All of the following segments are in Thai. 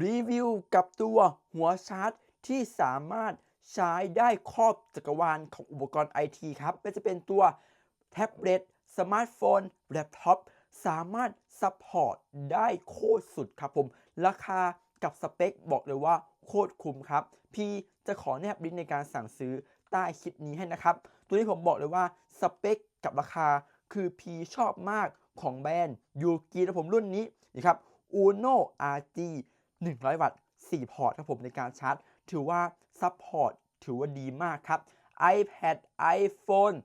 รีวิวกับตัวหัวชาร์จที่สามารถใช้ได้ครอบจักรวาลของอุปกรณ์ไอทีครับไม่ว่าจะเป็นตัวแท็บเล็ตสมาร์ทโฟนแล็ปท็อปสามารถซัพพอร์ตได้โคตรสุดครับผม ราคากับสเปคบอกเลยว่าโคตรคุ้มครับ พี่จะขอแนบลิงก์ในการสั่งซื้อใต้คลิปนี้ให้นะครับ ตัวนี้ผมบอกเลยว่าสเปคกับราคาคือพีชอบมากของแบรนด์ยูกีนะผมรุ่นนี้นะครับ Uno RG 100 วัตต์ 4 พอร์ตครับผมในการชาร์จ ถือว่าซัพพอร์ตถือว่าดีมากครับ iPad iPhone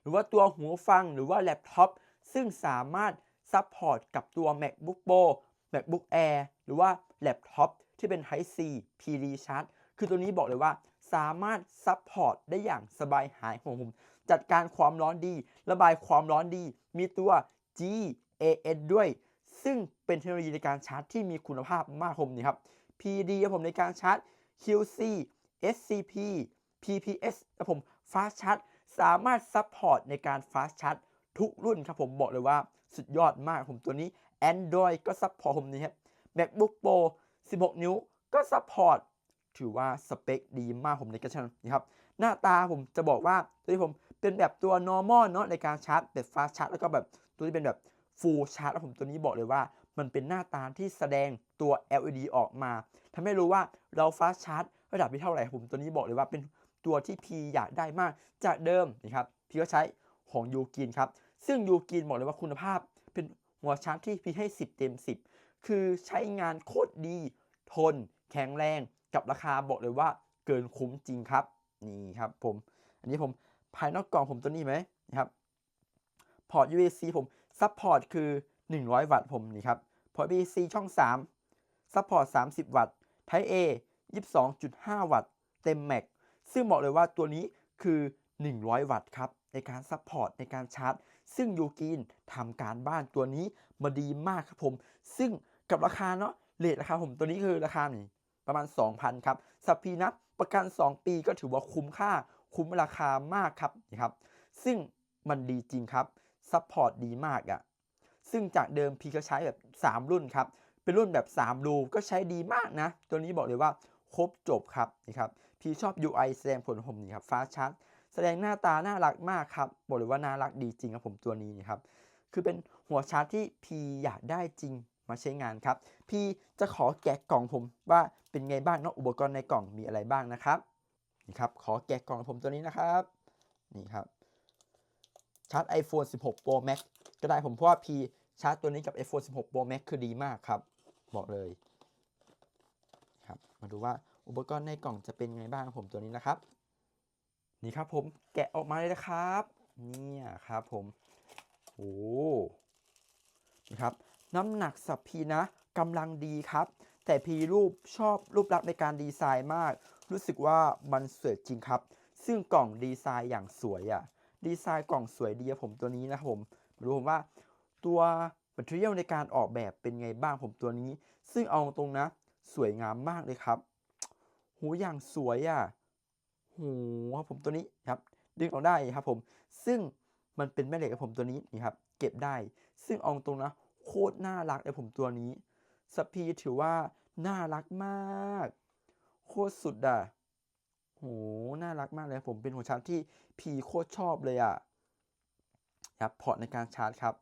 หรือว่าตัวหูฟังหรือว่าแล็ปท็อปซึ่งสามารถซัพพอร์ตกับตัว MacBook Pro MacBook Air หรือว่าแล็ปท็อปที่เป็น Type C PD Charge คือตัวนี้บอกเลยว่าสามารถซัพพอร์ตได้อย่างสบายหายของผมจัดการความร้อนดี ระบายความร้อนดี มีตัว GAN ด้วย ซึ่งเป็นเทคโนโลยีในการชาร์จที่มีคุณภาพมากผมนี่ครับ PD ครับผมในการชาร์จ QC SCP PPS ครับผม Fast Charge สามารถซัพพอร์ตในการ Fast Charge ทุกรุ่นครับผมบอกเลยว่าสุดยอดมากผมตัวนี้ Android ก็ซัพพอร์ตผมนี่ครับ MacBook Pro 16 นิ้วก็ซัพพอร์ตถือว่าสเปคดีมากผมในกระชันนะครับ หน้าตาผมจะบอกว่าตัวที่ผมเป็นแบบตัว normal เนาะในการชาร์จแบบ fast charge แล้วก็แบบตัวที่เป็นแบบ full charge แล้วผมตัวนี้บอกเลยว่า มันเป็นหน้าตาที่แสดงตัว LED ออกมาทำให้รู้ว่าเรา fast chart ระดับที่เท่าไหร่ผมตัวนี้บอกเลยว่าเป็นตัวที่พีอยากได้มากจากเดิมนะครับพีก็ใช้ของยูกินครับ ซึ่งยูกินบอกเลยว่าคุณภาพ เป็นหัวชาร์จที่พีให้ 10 เต็ม 10 คือใช้งานโคตรดี ทน แข็งแรงกับราคาบอกเลยว่าเกินคุ้มจริงครับ นี่ครับผม อันนี้ผมภายนอกกล่องผมตัวนี้ไหมนะครับพอร์ต USB ผม ซัพพอร์ตคือ 100 วัตต์ผมนี่ครับพอร์ต B C ช่อง 3 ซัพพอร์ต 30 วัตต์ Type A 22.5 วัตต์ เต็มแม็กซึ่งบอกเลยว่าตัวนี้คือ 100 วัตต์ครับ ในการซัพพอร์ตในการชาร์จ ซึ่งยูกินทำการบ้านตัวนี้มาดีมากครับผม ซึ่งกับราคาเนาะเลทราคาผมตัวนี้คือราคานี่ประมาณ 2,000 ครับสับพีนะประกัน 2 ปีก็ถือว่าคุ้มค่าคุ้มราคามากครับนี่ครับ ซึ่งมันดีจริงครับ ซัพพอร์ตดีมากอะ่ะซึ่งจากเดิมพีก็ใช้แบบ 3 รุ่นครับ เป็นรุ่นแบบ 3 รูก็ใช้ดีมากนะ ตัวนี้บอกเลยว่าครบจบครับนี่ครับพีชอบ UI แสดงผลผมนี่ครับฟ้าชัด แสดงหน้าตาน่ารักมากครับบอกเลยว่าน่ารักดีจริงครับผมตัวนี้นี่ครับคือเป็นหัวชาร์จที่พีอยากได้จริงมาใช้งานครับ พี่จะขอแกะกล่องผมว่าเป็นไงบ้างเนาะอุปกรณ์ในกล่องมีอะไรบ้างนะครับนี่ครับขอแกะกล่องผมตัวนี้นะครับ นี่ครับ ชาร์จ iPhone 16 Pro Max ก็ได้ผมเพราะว่าพีชาร์จตัวนี้กับ iPhone 16 Pro Max คือดีมากครับ บอกเลยครับมาดูว่าอุปกรณ์ในกล่องจะเป็นไงบ้างผมตัวนี้นะครับ นี่ครับผมแกะออกมาเลยนะครับเนี่ยครับผมโอ้นะครับน้ำหนักสับพีนะกำลังดีครับ แต่พีรูปชอบรูปลักษณ์ในการดีไซน์มาก รู้สึกว่ามันสวยจริงครับ ซึ่งกล่องดีไซน์อย่างสวยอะ่ะ ดีไซน์กล่องสวยดีอะผมตัวนี้นะครับผมมาดูผมว่าตัวแมทเทียลในการออกแบบเป็นไงบ้างผมตัวนี้ ซึ่งเอาตรงนะ สวยงามมากเลยครับโหอย่างสวยอะ่ะโหครับผมตัวนี้ครับ ดึงออกได้ครับผม ซึ่งมันเป็นแม่เหล็กกับผมตัวนี้นี่ครับ เก็บได้ ซึ่งเอาตรงนะ โคตรน่ารักเลยผมตัวนี้สปีถือว่าน่ารักมาก โคตรสุดอะ หน่ารักมากเลยผมเป็นหัวชาร์จที่พีโคตรชอบเลยอะครับพอร์ตในการชาร์จครับ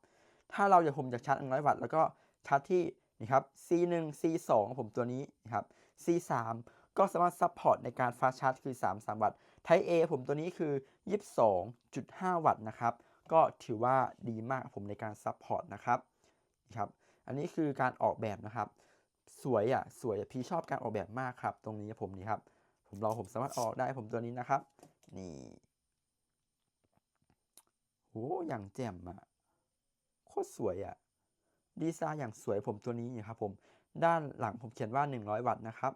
ถ้าเราอยากผมอยากชาร์จ100 วัตต์แล้วก็ชาร์จที่นี่ครับ C1 C2 ผมตัวนี้นะครับ C3 ก็สามารถซัพพอร์ตในการฟาชาร์จคือ 3 3 วัตต์ Type A ผมตัวนี้คือ 22.5 วัตต์นะครับ ก็ถือว่าดีมากผมในการซัพพอร์ตนะครับครับ อันนี้คือการออกแบบนะครับ สวยอะ สวยพี่ชอบการออกแบบมากครับ ตรงนี้ผมนี่ครับ ผมลองผมสามารถออกได้ผมตัวนี้นะครับ นี่โหอย่างแจ่มอะโคตรสวยอะดีไซน์อย่างสวยผมตัวนี้ครับผมด้านหลังผมเขียนว่า 100 วัตต์นะครับ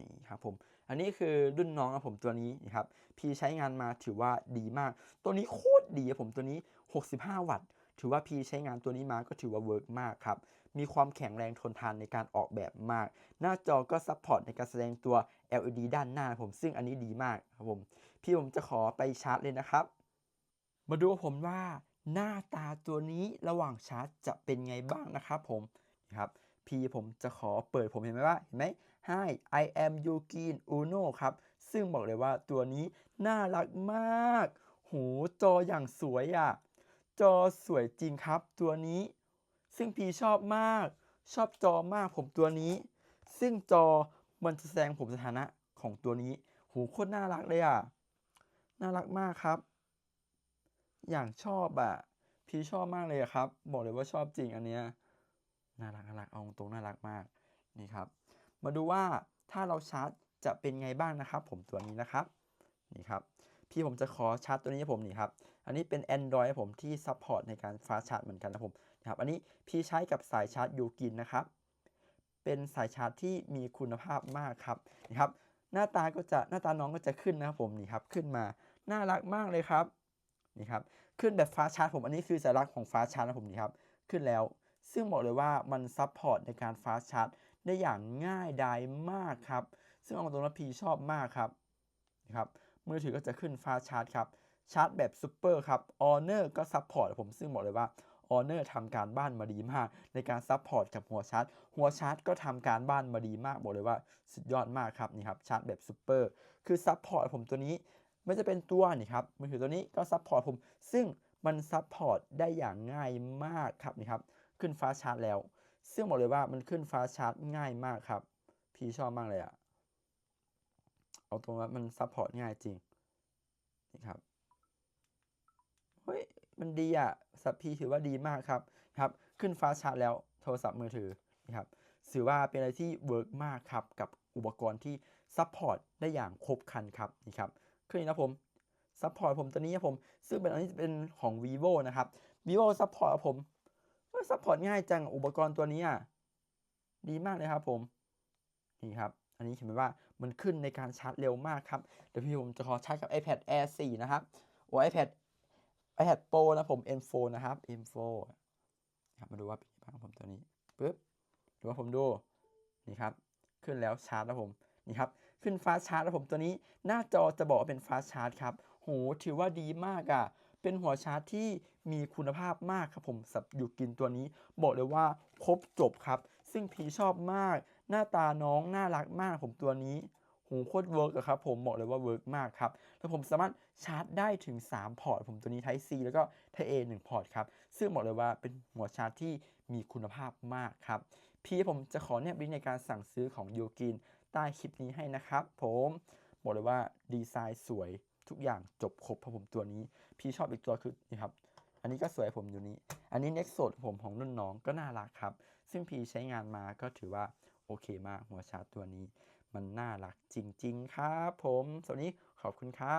นี่ครับผมอันนี้คือรุ่นน้องของผมตัวนี้นะครับพี่ใช้งานมาถือว่าดีมาก ตัวนี้โคตรดีผมตัวนี้ 65 วัตต์ ถือว่าพี่ใช้งานตัวนี้มาก็ถือว่าเวิร์กมากครับ มีความแข็งแรงทนทานในการออกแบบมาก หน้าจอก็ซัพพอร์ตในการแสดงตัว LED ด้านหน้าผมซึ่งอันนี้ดีมากครับผม พี่ผมจะขอไปชาร์จเลยนะครับ มาดูผมว่าหน้าตาตัวนี้ระหว่างชาร์จจะเป็นไงบ้างนะครับผมนะครับพี่ผมจะขอเปิดผมเห็นไหมว่าเห็นไหม Hi I am Yukin Uno ครับ ซึ่งบอกเลยว่าตัวนี้น่ารักมากโหจออย่างสวยอะ่ะ จอสวยจริงครับตัวนี้ ซึ่งพี่ชอบมาก ชอบจอมากผมตัวนี้ ซึ่งจอมันจะแสดงผมสถานะของตัวนี้โหโคตรน่ารักเลยอะ น่ารักมากครับ อย่างชอบอะ พี่ชอบมากเลยครับ บอกเลยว่าชอบจริงอันเนี้ย น่ารักน่ารักเอาตรงน่ารักมาก นี่ครับ มาดูว่าถ้าเราชาร์จจะเป็นไงบ้างนะครับ ผมตัวนี้นะครับ นี่ครับ พี่ผมจะขอชาร์จตัวนี้ให้ผมนี่ครับ อันนี้เป็น Android ผมที่ซัพพอร์ตในการฟาชาร์จเหมือนกันนะผมนะครับ อันนี้พี่ใช้กับสายชาร์จยูกินนะครับ เป็นสายชาร์จที่มีคุณภาพมากครับนี่ครับ หน้าตาก็จะหน้าตาน้องก็จะขึ้นนะครับผมนี่ครับขึ้นมาน่ารักมากเลยครับนี่ครับขึ้นแบบฟ้าชาร์จผมอันนี้คือสัญลักษณ์ของฟ้าชาร์จนะผมนี่ครับขึ้นแล้วซึ่งบอกเลยว่ามันซัพพอร์ตในการฟ้าชาร์จได้อย่างง่ายดายมากครับ ซึ่งเอาตรงนั้นพี่ชอบมากครับนะครับ มือถือก็จะขึ้นฟ้าชาร์จครับ ชาร์จแบบซูเปอร์ครับออเนอร์ก็ซัพพอร์ตผมซึ่งบอกเลยว่าออเนอร์ทำการบ้านมาดีมาก ในการซัพพอร์ตกับหัวชาร์จ หัวชาร์จก็ทำการบ้านมาดีมากบอกเลยว่าสุดยอดมากครับนี่ครับชาร์จแบบซูเปอร์คือซัพพอร์ตผมตัวนี้ไม่จะเป็นตัวนี่ครับมือถือตัวนี้ก็ซัพพอร์ตผม ซึ่งมันซัพพอร์ตได้อย่างง่ายมากครับนี่ครับขึ้นฟ้าชาร์จแล้ว ซึ่งบอกเลยว่ามันขึ้นฟ้าชาร์จง่ายมากครับ พี่ชอบมากเลยอะ เอาตรงว่ามันซัพพอร์ตง่ายจริง นี่ครับ เฮ้ย มันดีอะสับพีถือว่าดีมากครับ ครับ ขึ้นฟ้าชาร์จแล้วโทรศัพท์มือถือนะครับถือว่าเป็นอะไรที่เวิร์กมากครับ กับอุปกรณ์ที่ซัพพอร์ตได้อย่างครบครันครับ นี่ครับคือนี้นะผมซัพพอร์ตผมตัวนี้ผม ซึ่งเป็นอันนี้เป็นของ vivo นะครับ vivo ซัพพอร์ตผมซัพพอร์ตง่ายจังอุปกรณ์ตัวนี้อะดีมากเลยครับผม นี่ครับ อันนี้เห็นไหมว่า มันขึ้นในการชาร์จเร็วมากครับ เดี๋ยวพี่ผมจะขอชาร์จกับ iPad Air 4 นะครับ โอ้ iPad iPad Pro นะผม M4 นะครับ M4 ครับมาดูว่าเป็นยังไงบ้างผมตัวนี้ปึ๊บดูว่าผมดูนี่ครับ ขึ้นแล้วชาร์จแล้วผมนี่ครับขึ้นฟาชาร์จแล้วผมตัวนี้ หน้าจอจะบอกว่าเป็นฟาชาร์จครับโหถือว่าดีมากอะ่ะเป็นหัวชาร์จที่มีคุณภาพมากครับผมสับอยู่กินตัวนี้ บอกเลยว่าครบจบครับ ซึ่งพีชอบมาก หน้าตาน้องน่ารักมากผมตัวนี้โหโคตรเวิร์กอะครับผมบอกเลยว่าเวิร์กมากครับ แล้วผมสามารถชาร์จได้ถึง 3 พอร์ต ผมตัวนี้ Type C แล้วก็ Type A 1 พอร์ตครับ ซึ่งบอกเลยว่าเป็นหัวชาร์จที่มีคุณภาพมากครับ พี่ผมจะขอแนบลิงก์ในการสั่งซื้อของยูกินใต้คลิปนี้ให้นะครับผมบอกเลยว่าดีไซน์สวยทุกอย่างจบครบครับผมตัวนี้ พี่ชอบอีกตัวคือนี่ครับ อันนี้ก็สวยผมอยู่นี้ อันนี้ Next ผมของรุ่นน้องก็น่ารักครับ ซึ่งพี่ใช้งานมาก็ถือว่า โอเคมากหัวชาร์จตัวนี้ มันน่ารักจริง ๆ ครับ ผมสวัสดีขอบคุณครับ